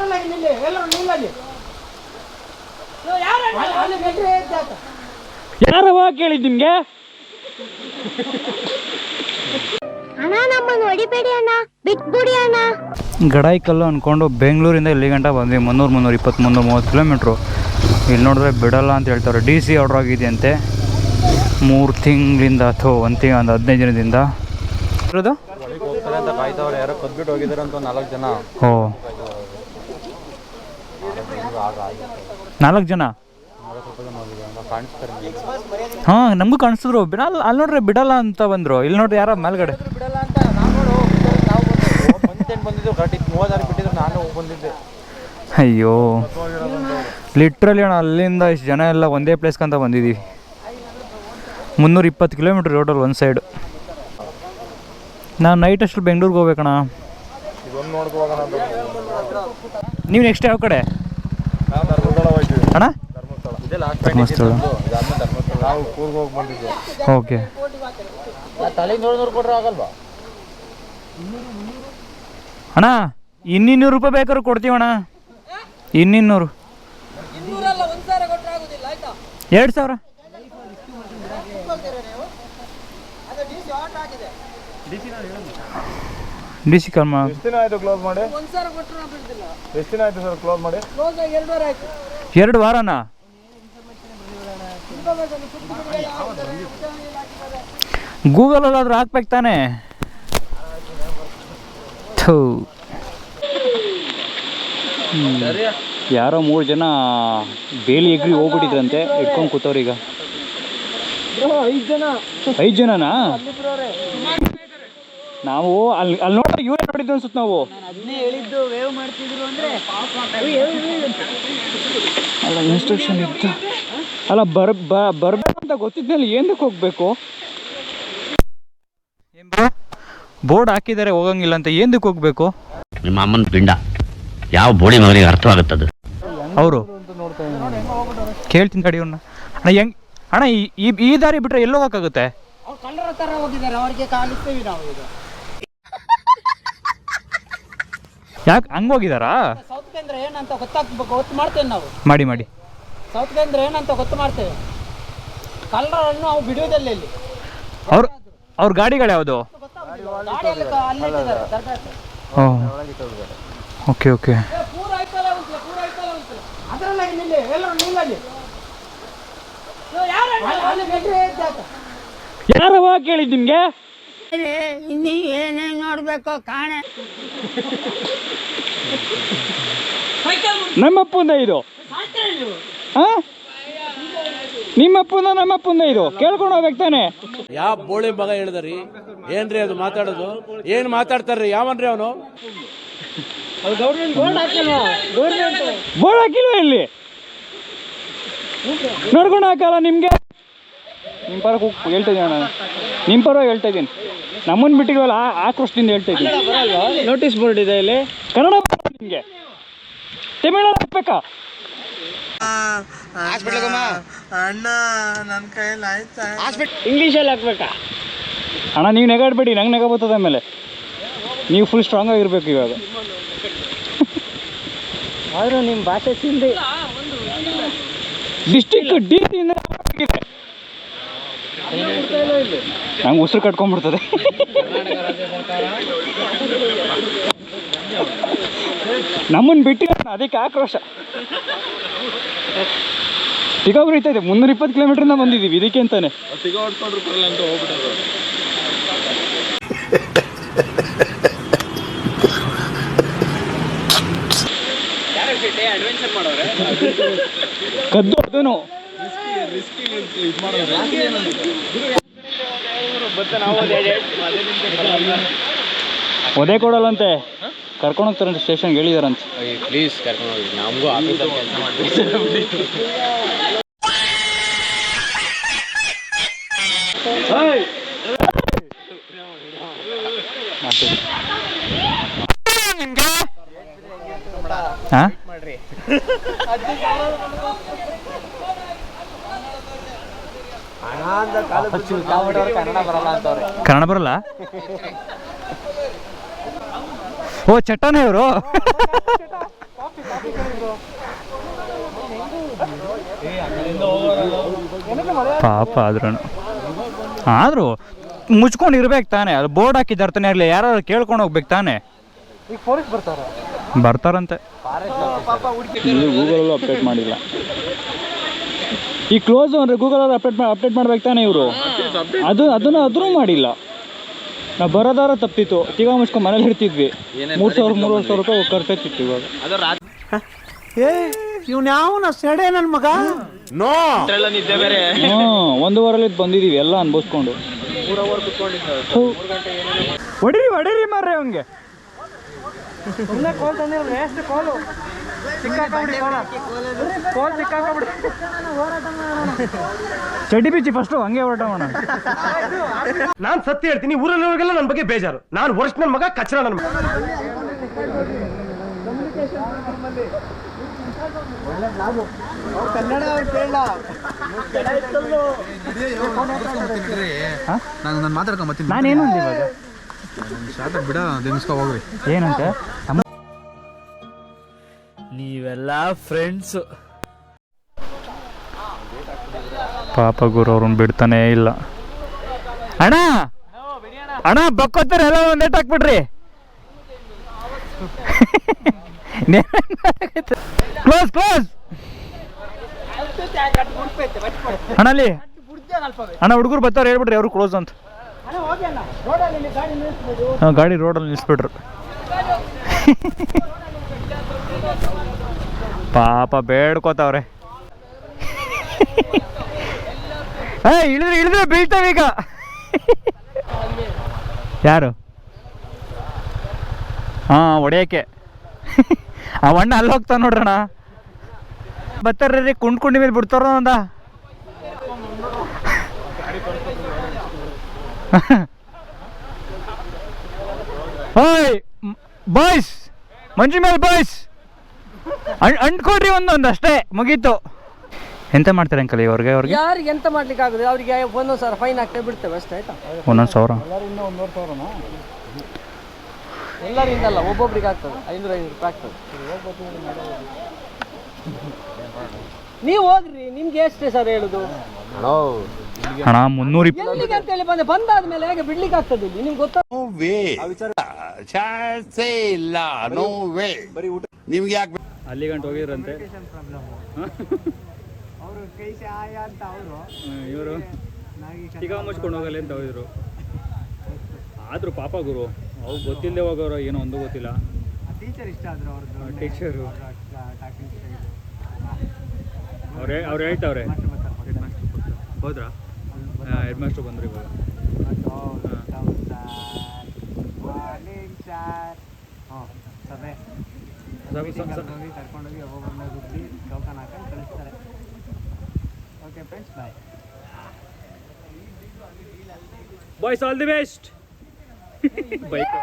ಅದ್ರಲ್ಲಾಗಿ ನಿಲ್ಲಿ ಎಲ್ಲರೂ ನಿಲ್ಲಲ್ಲಿ? ಅಲ್ಲಿ. ಯಾರವ ಕೇಳಿದ್ ನಿಮ್ಗೆ? ಅಣ್ಣ ನಮ್ಮನ್ನು ಹೊಡಿಬೇಡಿ ಅಣ್ಣ. ಬಿಟ್ಬಿಡಿ ಅಣ್ಣ. ಗಡಾಯಿಕಲ್ಲು ಅಂದ್ಕೊಂಡು ಬೆಂಗಳೂರಿಂದ ಇಲ್ಲಿ ಗಂಟ ಬಂದ್ವಿ? ಮುನ್ನೂರು ಮುನ್ನೂರು ಇಪ್ಪತ್ತು ಮುನ್ನೂರು ಮೂವತ್ತು ಕಿಲೋಮೀಟ್ರು. ಇಲ್ಲಿ ನೋಡಿದ್ರೆ ಬಿಡಲ್ಲ ಅಂತ ಹೇಳ್ತಾರೆ. ಡಿ ಸಿ ಆರ್ಡ್ರ್ ಆಗಿದೆಯಂತೆ. ಮೂರು ತಿಂಗಳಿಂದ ಅಥವಾ ಒಂದು ತಿಂಗ್ ಒಂದು ಹದಿನೈದು ದಿನದಿಂದ. ಇರೋದು? ಒಳಗೆ ಹೋಗ್ತಾರೆ ಅಂತ ಕಾಯ್ತವ್ರೆ ಯಾರೋ ಕದ್ಬಿಟ್ಟು ಹೋಗಿದ್ದಾರೆ ಅಂತ ನಾಲ್ಕು ಜನ ಓ ನಾಲ್ಕು ಜನ? ಹಾ ನಿಮ್ಗೆ. ಕಾಣಿಸಿದ್ರು. ಬಿಡಲ್ಲ ಅಲ್ಲಿ ನೋಡ್ರಿ ಬಿಡಲ್ಲ ಅಂತ ಬಂದರು. ಇಲ್ಲಿ ನೋಡ್ರಿ ಯಾರ ಮೇಲ್ಗಡೆ. ಅಯ್ಯೋ. ಲಿಟ್ರಲಿ ಅಣ್ಣ ಅಲ್ಲಿಂದ ಇಷ್ಟು ಜನ ಎಲ್ಲ ಒಂದೇ ಪ್ಲೇಸ್ಗಂತ ಬಂದಿದ್ದೀವಿ ಮುನ್ನೂರ ಇಪ್ಪತ್ತು ಕಿಲೋಮೀಟ್ರ್ ರೋಡಲ್ಲಿ ಒಂದು ಸೈಡು ನಾನು ನೈಟ್ ಅಷ್ಟು ಬೆಂಗ್ಳೂರಿಗೆ ಹೋಗ್ಬೇಕಣ್ಣ. ನೀವು ನೆಕ್ಸ್ಟ್ ಯಾವ ಕಡೆ? ಅಣ್ಣ ಧರ್ಮಸ್ಥಳ ಇದೇ ಲಾಸ್ಟ್ ಧರ್ಮಸ್ಥಳ. ಇದಾದ್ಮೇಲೆ ಧರ್ಮಸ್ಥಳ ನಾವು ಕೂರ್ಗ್ ಹೋಗಿ ಬಂದಿದ್ವಿ ಓಕೆ ಅಣ್ಣ ಇನ್ನಿನ್ನೂರು ರೂಪಾಯಿ ಬೇಕಾದ್ರೂ ಕೊಡ್ತೀವಣ್ಣ ಇನ್ನಿನ್ನೂರು ಎರಡು ಸಾವಿರ ಡಿ ಸಿ ಕಾಲ್ ಮಾ ಎಷ್ಟು ದಿನ ಆಯ್ತು ಕ್ಲೋಸ್ ಮಾಡಿ? ಎಷ್ಟು ದಿನ ಆಯ್ತು ಸರ್ ಕ್ಲೋಸ್ ಮಾಡಿ? ಎರಡು ವಾರನಾ? ಗೂಗಲಲ್ಲಾದ್ರೂ ಹಾಕ್ಬೇಕು ತಾನೆ? ಥೂ. ಯಾರೋ ಮೂರು ಜನ ಬೇಲಿ ಎಗ್ರಿ ಹೋಗ್ಬಿಟ್ಟಿದ್ರಂತೆ ಇಟ್ಕೊಂಡು ಕೂತವ್ರೀಗ. ಈಗ ಐದು ಜನ. ಐದು ಜನನಾ? ನಾವು ಅಲ್ಲಿ ಅಲ್ಲಿ ನೋಡ್ರಿ ಇವರೇ ನೋಡಿದ್ದು ಅನ್ಸುತ್ತೆ ನಾವು. ಅದನ್ನೇ ಹೇಳಿದ್ದು ವೇವ್ ಮಾಡ್ತಿದ್ರು ಅಂದ್ರೆ ಅಲ್ಲ ಇನ್ಸ್ಟ್ರಕ್ಷನ್ ಇತ್ತು. ಅಲ್ಲ ಬರ್ ಬರ್ಬೇಕಂತ ಬರ್ಬೇಕು ಅಂತ ಗೊತ್ತಿದ್ಮೇಲೆ ಏನಕ್ಕೆ ಹೋಗ್ಬೇಕು? ಬೋರ್ಡ್ ಹಾಕಿದ್ದಾರೆ ಹೋಗಂಗಿಲ್ಲ ಅಂತ ಏನಕ್ಕೆ ಹೋಗ್ಬೇಕು? ನಿಮ್ಮ ಅಮ್ಮನ ಪಿಂಡ. ಯಾವ ಬೋಡಿ ಮಗನಿಗೆ ಅದು ಅವರು? ಕೇಳ್ತೀನಿ ತಡಿ ಅಣ್ಣ ಹೆಂಗ್ ಅಣ್ಣ ಈ- ಈ ಈ ದಾರಿ ಬಿಟ್ರೆ ಎಲ್ಲೋಗಕ್ಕಾಗುತ್ತೆ ಅವ್ರು ಕಳ್ಳರ ತರ ಹೋಗಿದ್ದಾರೆ ಅವರಿಗೆ ಕಾಲಿಸ್ತೀವಿ ನಾವು ಈಗ. ಯಾಕೆ? ಹಂಗೆ ಹೋಗಿದಾರಾ? ಸೌತ್ ಕೇಂದ್ರ ಏನಂತ ಗೊತ್ತಾಗ್ಬೇಕು ಗೊತ್ತು ಮಾಡ್ತೇವೆ ನಾವು. ಮಾಡಿ ಮಾಡಿ. ಸೌತ್ ಕೇಂದ್ರ ಏನಂತ ಗೊತ್ತು ಮಾಡ್ತೇವೆ. ಕಲರನ್ನು ನಾವು ಬಿಡುವುದಿಲ್ಲ ಇಲ್ಲಿ. ಅವ್ರ ಅವ್ರ ಗಾಡಿಗಳು ಯಾವುದು? ಗಾಡಿಯಲ್ಲಿ ಕ- ಅಲ್ಲಿ ಇಟ್ಟಿದ್ದಾರೆ ದರ್ಗಾ ಓ. Okay okay. ಏ, ಪೂರ ಐತಲ್ಲ ಉಂಟಲ್ಲ ಪೂರ ಐತಲ್ಲ ಉಂಟಲ್ಲ ಅದ್ರಲ್ಲಾಗಿ ನಿಲ್ಲಿ ಎಲ್ಲರೂ ನಿಲ್ಲಲ್ಲಿ. ಅಲ್ಲಿ- ಅಲ್ಲಿ ಬಿಟ್ರೆ ಎದ್ದಾತ. ಯಾರವ ಕೇಳಿದ್ ನಿಮ್ಗೆ? ಇನ್ನು ಏನೇನು ನೋಡ್ಬೇಕು ಕಾಣೆ. ನಮ್ಮಪ್ಪಂದ ಇದು. ಹಾ ನಿಮ್ಮಪ್ಪಂದ ನಮ್ಮಪ್ಪಂದ ಇದು. ಕೇಳ್ಕೊಂಡು ಹೋಗ್ತಾನೆ ತಾನೆ. ಯಾವ ಬೋಳಿ ಮಗ ಹೇಳಿದ್ರಿ? ಏನ್ರಿ ಅದು ಮಾತಾಡೋದು? ಏನ್ ಮಾತಾಡ್ತಾರ್ರಿ? ಯಾವನ್ರಿ ಅವನು? ಬೋರ್ಡ್ ಹಾಕಿಲ್ವ? ಇಲ್ಲಿ? ನೋಡ್ಕೊಂಡು ಹಾಕಲ್ಲ ನಿಮ್ಗೆ? ನಿಮ್ಮ ಪರ ಹೋಗಿ ಹೇಳ್ತಿದ್ದೆ ನಾನು ನಿಮ್ಮ ಪರ ಹೇಳ್ತಾ ಇದ್ದೀನಿ. ನಮ್ಮನ್ನು ಬಿಟ್ಟಿಲ್ವಲ್ಲ ಆ ಆಕ್ರೋಶದಿಂದ ಹೇಳ್ತಾ ಇದ್ದೀನಿ. ನೋಟಿಸ್ ಬೋರ್ಡ್ ಇದೆ ಇಲ್ಲಿ. ಕನ್ನಡ ನಿಮಗೆ. ತಮಿಳು ಹಾಕ್ಬೇಕಾ ಇಂಗ್ಲೀಷಲ್ಲಿ ಹಾಕ್ಬೇಕಾ? ಅಣ್ಣ ನೀವು ನೆಗಾಡ್ಬೇಡಿ ನಂಗೆ ನೆಗ ಬರ್ತದೆ ಆಮೇಲೆ. ನೀವು ಫುಲ್ ಸ್ಟ್ರಾಂಗ್ ಆಗಿರ್ಬೇಕು ಇವಾಗ. ಆದ್ರೂ ನಿಮ್ಮ ಭಾಷೆ ಸಿಂಧಿ ಡಿಸ್ಟಿಕ್ ಡಿ ನಂಗೆ ಉಸಿರು ಕಟ್ಕೊಂಡ್ಬಿಡ್ತದೆ. ನಮ್ಮನ್ನು ಬಿಟ್ಟಿಲ್ಲ ಅದಕ್ಕೆ ಆಕ್ರೋಶ. ಸಿಗೋಗ್ರಿತಾ ಇದೆ. ಮುನ್ನೂರ ಇಪ್ಪತ್ತು ಕಿಲೋಮೀಟ್ರಿಂದ ಬಂದಿದ್ದೀವಿ ಇದಕ್ಕೆ ಅಂತಾನೆ. ಕದ್ದು ಅದನು. ಒದೆ ಕೊಡಲ್ಲಂತೆ? ಕರ್ಕೊಂಡು ಹೋಗ್ತಾರಂತೆ ಸ್ಟೇಷನ್ಗೆ ಹೇಳಿದಾರಂತೆ. ಪ್ಲೀಸ್ ಕರ್ಕೊಂಡು ಹೋಗಿ ನಮಗೂ ಆಫೀಸಲ್ಲಿ ಕೆಲಸ ಮಾಡ್ತೀವಿ ಹಾ! ಕನ್ನಡ ಬರಲ್ಲ ಅಂತವ್ರೆ. ಕನ್ನಡ ಬರಲ್ಲ? ಓ ಚಟ್ಟನೇ ಇವರು? ಪಾಪ ಆದ್ರೂ ಆದರೂ ಮುಚ್ಕೊಂಡು ಇರ್ಬೇಕು ತಾನೆ ಅದು ಬೋರ್ಡ್ ಹಾಕಿದ್ದಾರೆ ತಾನೇ ಇರಲಿ ಯಾರು ಕೇಳ್ಕೊಂಡು ಹೋಗ್ಬೇಕು ತಾನೆ. ಈಗ ಪೊಲೀಸ್ ಬರ್ತಾರ. ಬರ್ತಾರಂತೆ. ಮಾಡಿಲ್ಲ. ಈ ಕ್ಲೋಸ್ ಅಂದರೆ ಗೂಗಲಲ್ಲಿ ಅಪ್ಡೇಟ್ ಮಾಡಿ ಅಪ್ಡೇಟ್ ಮಾಡ್ಬೇಕು ತಾನೇ ಇವರು. ಅದು ಅದನ್ನು ಅದ್ರು ಮಾಡಿಲ್ಲ. ನಾವು ಬರೋದಾರ ತಪ್ಪಿತ್ತು. ತಿಗಾ ಮುಚ್ಕೊಂಡು ಮನೇಲಿ ಇರ್ತಿದ್ವಿ. ಮೂರು ಸಾವಿರ ಮೂರುವರೆ ಸಾವಿರ ರೂಪಾಯಿ ಖರ್ಚಾಗ್ತಿತ್ತು ಇವಾಗ. ಇವ್ನ ಯಾವನ ಸೆಡೆ ನನ್ನ ಮಗ? ಹ್ಞೂ ಒಂದು ವಾರಲ್ಲಿ ಬಂದಿದ್ದೀವಿ ಎಲ್ಲ ಅನ್ಭವಿಸ್ಕೊಂಡು. ಹೊಡಿರಿ ಹೊಡೀರಿ ಹೊಡೀರಿ ಮಾರ್ರೆ ಅವಂಗೆ ಸುಮ್ಮನೆ ಕೋಲ್ ತಂದಿರಲ್ಲ ಎಷ್ಟು ಕೋಲು ಸಿಕ್ಕಾಕೊಂಬಿಡಿ ಕೋಲ ಕೋಲ್ ಸಿಕ್ಕಾಕೊಂಬಿಡಿ. ಚಡ್ಡಿ ಬಿಚ್ಚಿ ಫಸ್ಟು ಹಂಗೆ ಹೊರಟ ಮಾಡೋಣ. ನಾನ್ ಸತ್ಯ ಹೇಳ್ತೀನಿ ಊರಲ್ಲಿರೋರಿಗೆಲ್ಲ ನನ್ನ ಬಗ್ಗೆ ಬೇಜಾರು. ನಾನು ವರ್ಷ ನನ್ನ ಮಗ ಕಚ್ಚರ ನನ್ನ ಮಗ. ನಾನು ನಾನು ಮಾತಾಡ್ಕೊಂಬತ್ತೀನಿ ನಾನೇನು ಅಂದೆ ಇವಾಗ? ಶಾರ್ಟ್ ಬಿಡ ನೆನ್ಸ್ಕೊ ಹೋಗ್ರಿ. ಏನಂತೆ? ನೀವೆಲ್ಲ ಫ್ರೆಂಡ್ಸ್ ಪಾಪ ಗುರು, ಅವ್ರನ್ನ ಬಿಡ್ತಾನೇ ಇಲ್ಲ. ಅಣ್ಣ! ಅಣ್ಣ ಬಕ್ಕೋತಾರೆ ಎಲ್ಲ ಒಂದು ನೆಟ್ ಹಾಕ್ಬಿಡ್ರಿ. ಕ್ಲೋಸ್ ಕ್ಲೋಸ್ ಅಣ್ಣಲ್ಲಿ ಅಣ್ಣ, ಹುಡುಗರು ಬರ್ತಾರೆ, ಹೇಳ್ಬಿಡ್ರಿ, ಅವ್ರು ಕ್ಲೋಸ್ ಅಂತ. ಗಾಡಿ ರೋಡಲ್ಲಿ ನಿಲ್ಲಿಸ್ಬಿಟ್ರು ಪಾಪ ಬೇಡ್ಕೋತಾವ್ರೆ. ಏ, ಇಳಿದ್ರೆ ಇಳಿದ್ರೆ ಬೀಳ್ತಾವೀಗ ಯಾರು? ಹಾಂ ಆ ಅಣ್ಣ ಅಲ್ಲಿ ಹೋಗ್ತಾ ನೋಡ್ರಣ ಬರ್ತಾರ್ರಿ ಕುಂಡ್ ಕುಂಡಿ ಮೇಲೆ ಬಿಡ್ತಾರ ಅಂದ ಓಯ್ ಬಾಯ್ಸ್, ಮಂಜು ಮೇಲೆ ಬಾಯ್ಸ್. ಅಂಟ್ಕೊಡ್ರಿ ಒಂದೊಂದು ಅಷ್ಟೇ ಮುಗೀತು. ಎಂತ ಮಾಡ್ತಾರೆ ಅಂಕಲ್ ಇವ್ರಿಗೆ ಅವ್ರಿಗೆ? ಯಾರಿಗೆ ಎಂತ ಮಾಡ್ಲಿಕ್ಕೆ ಆಗುದು? ಅವರಿಗೆ ಒಂದೊಂದು ಸಾವಿರ ಫೈನ್ ಹಾಕ್ತಾ ಬಿಡ್ತೇವೆ ಅಷ್ಟೇ ಆಯ್ತಾ? ಒಂದೊಂದು ಸಾವಿರ? ಎಲ್ಲರಿಂದ ಅಲ್ಲ ಒಬ್ಬೊಬ್ರಿಗೆ ಆಗ್ತದೆ. ಐನೂರ ಐನೂರು ರೂಪಾಯಿ ಆಗ್ತದೆ. ನೀವು ಹೋಗ್ರಿ ನಿಮ್ಗೆ ಎಷ್ಟೇ ಸರ್ ಹೇಳುದು? ಹಣ ಮುನ್ನೂರ ಎಲ್ಲಿಗೆ ಅಂತ ಹೇಳಿ ಬಂದೆ ಬಂದಾದ್ಮೇಲೆ ಹೇಗೆ ಬಿಡ್ಲಿಕ್ಕೆ ಆಗ್ತದೆ ಇಲ್ಲಿ? ನಿಮ್ಗೆ ಗೊತ್ತಾ? ಚಾನ್ಸೇ ಇಲ್ಲ ನೋ ವೇ ನಿಮ್ಗೆ ಯಾಕೆ ಅಲ್ಲಿ ಗಂಟು ಹೋಗಿದ್ರಂತೆ ಇವರು ಈಗ ಮುಚ್ಕೊಂಡು ಹೋಗಲ್ಲ ಅಂತ ಹೋಗಿದ್ರು ಆದರೂ ಪಾಪ ಗುರು ಅವ್ರು ಗೊತ್ತಿಲ್ಲದೆ ಹೋಗೋರು ಏನೋ ಒಂದು ಗೊತ್ತಿಲ್ಲ ಟೀಚರ್ ಇಷ್ಟ ಆದ್ರೆ ಅವ್ರದ್ದು ಟೀಚರು ಅವ್ರು ಅವ್ರು ಹೇಳ್ತಾವ್ರೆ ಹೌದ್ರಾ ಹೆಡ್ ಮಾಸ್ಟರ್ ಬಂದ್ರು ಇವಾಗ ಸ್ವಲ್ಪ- ಸ್ವಲ್ಪ- ಸ್ವಲ್ಪ- ಕರ್ಕೊಂಡೋಗಿ ಒಬ್ಬೊಬ್ಬರನ್ನ ಗುದ್ದಿ ಟೋಕನ್ ಹಾಕೊಂಡು ಕಳಿಸ್ತಾರೆ okay friends bye boys all the best bike